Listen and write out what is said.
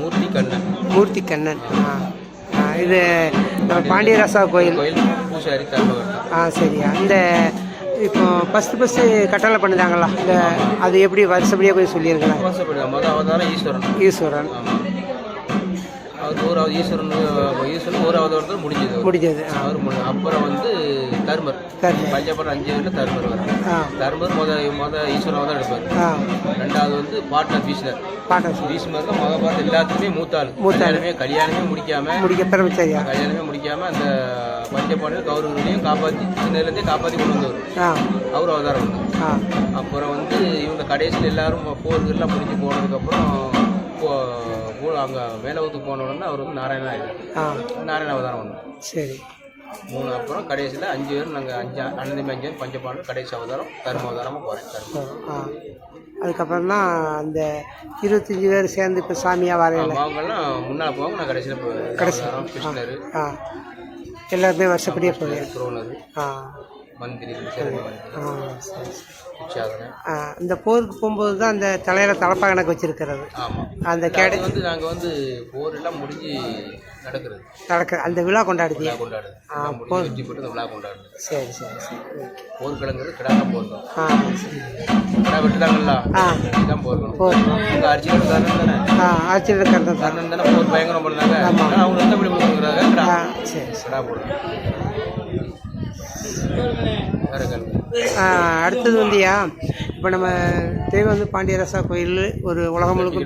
மூர்த்தி கண்ணன் ஆ. ஆ, இது நம்ம பாண்டியராசா கோயில். கோயில் பூசாரி ஆ சரியா இந்த இப்போ ஃபஸ்ட்டு ஃபஸ்ட்டு கட்டளை பண்ணுதாங்களா இந்த அது எப்படி வருஷப்படியாக கொஞ்சம் சொல்லியிருக்கலாம் வாசப்படி மொதல் அவதாரம் ஈஸ்வரன். ஈஸ்வரன். ஊராவது ஈஸ்வரன் ஈஸ்வரன் ஊராவது ஒருத்தர் முடிஞ்சது. முடிஞ்சது அவர் அப்புறம் வந்து தர்மர். பஞ்சபுரம் அஞ்சு பேர்ல தர்மர் வரும் தர்மர் முத முத ஈஸ்வரன் தான் எடுப்பார். ரெண்டாவது வந்து பாட்னர் பீஸ்னர் பாட்டம் சொல்லி பீஸ்மர் தான் முத பாட்டு எல்லாத்துக்குமே மூத்தாள். மூத்தாள். கல்யாணமே முடிக்காம முடிக்க பிரம்மச்சரியா கல்யாணமே முடிக்காம அந்த பஞ்சபாண்டியர் கௌரவர்களையும் காப்பாற்றி சின்னதுலேருந்தே காப்பாற்றி கொண்டு வந்தவர். அவர். அவதாரம் வந்து அப்புறம் வந்து இவங்க கடைசியில் எல்லாரும் போர்கள்லாம் முடிஞ்சு போனதுக்கப்புறம் அங்கே மேலவுக்கு போன உடனே அவர் வந்து நாராயணா ஆயிட்டார். ஆ. நாராயண அவதாரம் ஒன்று சரி. மூணு அப்புறம் கடைசியில் அஞ்சு பேர் நாங்கள் அஞ்சு அண்ணன் அஞ்சு பேர் பஞ்சபாண்டர் கடைசி அவதாரம் தர்ம அவதாரமாக போகிறேன் ஆ அதுக்கப்புறம் தான் அந்த இருபத்தஞ்சி பேர் சேர்ந்து இப்போ சாமியாக வரையில. அவங்கெல்லாம் முன்னால் போவாங்க நான் கடைசியில் போவேன். கடைசி. கிருஷ்ணர். ஆ. எல்லாருமே வருஷப்படியே துரோணர் ஆ. இந்த போருக்கு போகும்போது தான் அந்த தலையில தலப்பா கணக்கு வச்சிருக்கிறது. அந்த கேடை வந்து நாங்கள் வந்து போர் எல்லாம் முடிஞ்சு நடக்கிறது. நடக்க அந்த விழா கொண்டாடுது. முடிஞ்சு வெற்றி பெற்று அந்த விழா கொண்டாடுது. சரி சரி சரி. ஓகே. போர்க்களங்கிறது கிடாக போர்க்கம் ஆ கிடா வெட்டுறாங்கல்ல? ஆ. இதுதான் போர்க்கணும் போர். அர்ஜுனோட கர்ணன் தானே? ஆ இருக்கிறது தான். கர்ணன் தானே? போர் பயங்கரம் பண்ணாங்க அவங்க கிடா. ஆ சரி கிடா போடுறாங்க அடுத்தது வந்துயா? இப்போ நம்ம தேவை வந்து பாண்டியரசா கோயில் ஒரு உலகம் முழுக்க